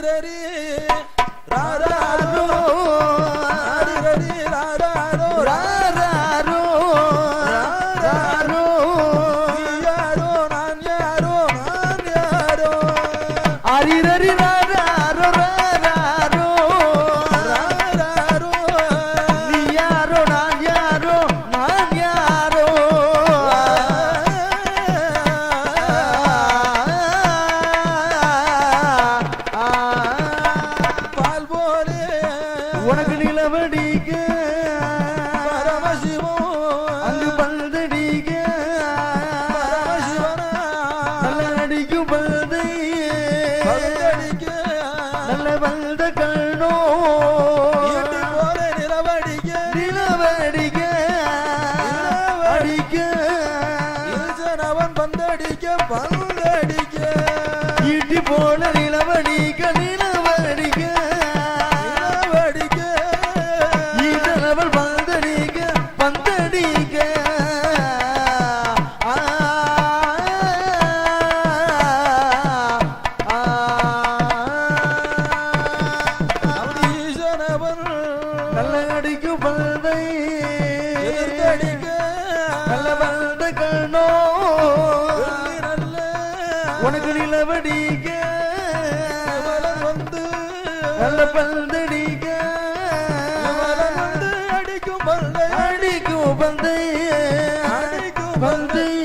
హరిరరి రారారు హరిరరి రారారు రారారు రారారు నాన్యారు உனக்கு நிலவடிக்க. அங்கு பல்தடிக்க நல்ல அடிக்கும் பல்தை நல்ல கண்ணோ. நிலவடிக்க. நிலவடிக்க. அடிக்க அவன் பந்தடிக்க பந்தடி நல்ல அடிக்கும் பல்தை நல்ல பல்த கண்ணோ. உனக்கு நிலவடிக்க வந்து. நல்ல பல்தடிக்க அடிக்கும் பல்தை அடிக்கும் பந்தை. அடிக்கும் பந்தை.